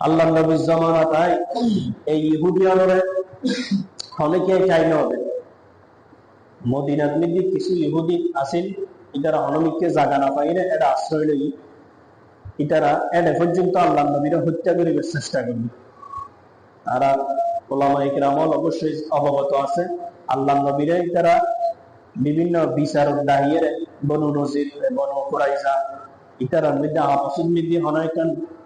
আল্লাহ নবীর জমানাটাই এই ইহুদি আলরে অনেকে চাইলে হবে। মদিনার মধ্যে কিছু ইহুদি আছেন, ইতারা অনমিককে জাগা না পাইলে এটা আশ্রয় লই ইতারা এটা পর্যন্ত আল্লাহ নবীরা হত্যা করিবার চেষ্টা করবে তারা ওলামা ইকরামল অবশ্যই অবগত আছে আল্লাহ নবীরা ইতারা বিভিন্ন বিচার দাঁড়িয়ে বনু নজির, বনু কুরাইজা ইতারার মধ্যে মধ্যে অনেকান দ্বন্দ্ব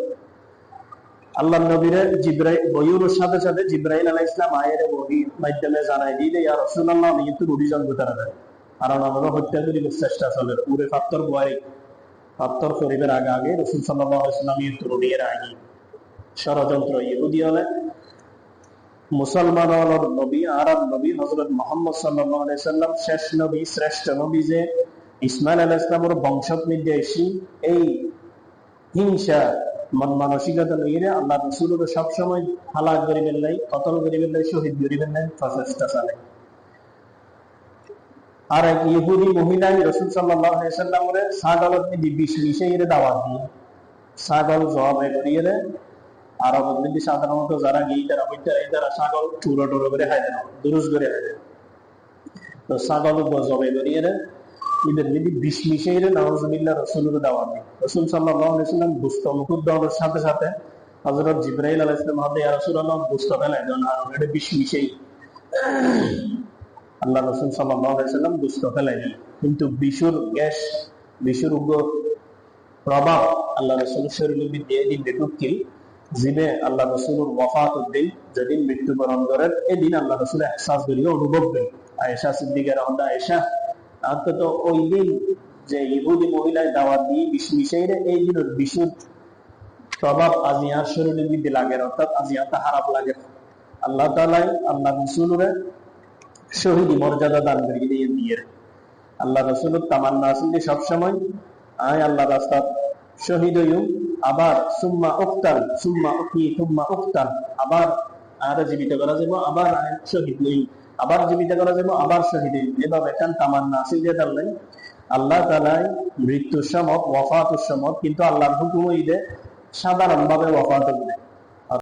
আল্লাহ নবীরে জিব্রাই বইউর সাথে সাথে জিব্রাইল আলাহ ইসলাম আয়ের বহি মাধ্যমে জানাই দিলে রসুল্লাহ আমি কিন্তু অভিযান গোতারা দেয় কারণ আমরা হত্যা করিবার চেষ্টা চলে। উরে ফাত্তর বয় ফাত্তর করিবার আগে আগে রসুল সাল্লাহ ইসলাম কিন্তু রুডিয়ের আগে ষড়যন্ত্র ইহুদি হলে, মুসলমান হলর নবী, আরব নবী হজরত মোহাম্মদ সাল্লাহ সাল্লাম, শেষ নবী, শ্রেষ্ঠ নবী যে ইসমাইল আলাহ ইসলামের বংশত নির্দেশী এই হিংসা মন মানসিকতা লইরে আল্লাহ রসুলের সবসময় হালাক করিবেন নাই, কতল করিবেন নাই, শহীদ করিবেন নাই, প্রচেষ্টা চালে আর এক ইহুদি মহিলা রসুল সাল্লাহ সাল্লামের ছাগলত বিষ মিশাইয়ে দাওয়াত দিয়ে, ছাগল জবাই করিয়ে আরব মধ্যে সাধারণত যারা গিয়ে তারা হইতে তারা ছাগল টুরো টুরো করে খাই দেন দুরুস করে খাই দেন তো ছাগল জবাই করিয়ে নওয়াজুবিল্লাহ রসুলের রসুল মুকুদ দেওয়ার সাথে সাথে হজরত জিব্রাইল আলাহ ইসলাম হাতে রসুল আল্লাহ দেন আর এটা মিশেই আল্লাহ রসুল সাল্লাম বুস্ত ফেলাই দেন। কিন্তু বিশুর গ্যাস, বিশুর উগ্র প্রভাব আল্লাহ রসুল শরীরের দিয়ে দিন জিনে আল্লাহ রসুলের ওয়াফাত উদ্দিন, যেদিন মৃত্যুবরণ করেন, এদিন আল্লাহ রসুল এহসাস করিয়ে অনুভব করেন। আয়েশা সিদ্দিকের হন্দা আয়েশা অন্তত ওই দিন যে ইহুদি মহিলায় দাওয়াত দিয়ে মিশাইলে এই দিনের বিশুর প্রভাব আজিয়ার শরীরের মধ্যে লাগে, অর্থাৎ আজিয়াটা খারাপ লাগে। আল্লাহ তালাই আল্লাহ রসুলরে শহীদি মর্যাদা দান করিয়ে দিয়ে দিয়ে আল্লাহ রসুলের তামান্না আসলে সবসময় আয় আল্লাহ রাস্তা শহীদ আবার সুম্মা উক্তান সুম্মা উকি সুম্মা উক্তান আবার আর জীবিত করা যাব আবার শহীদ নেই আবার জীবিত করা যাব আবার শহীদ নেই এভাবে তামান তামান্না আছে যে তাল্লাই আল্লাহ তালাই মৃত্যুর সমত ওফাতুর সমত কিন্তু আল্লাহর হুকুম ঈদে সাধারণ ভাবে ওয়াফাত করে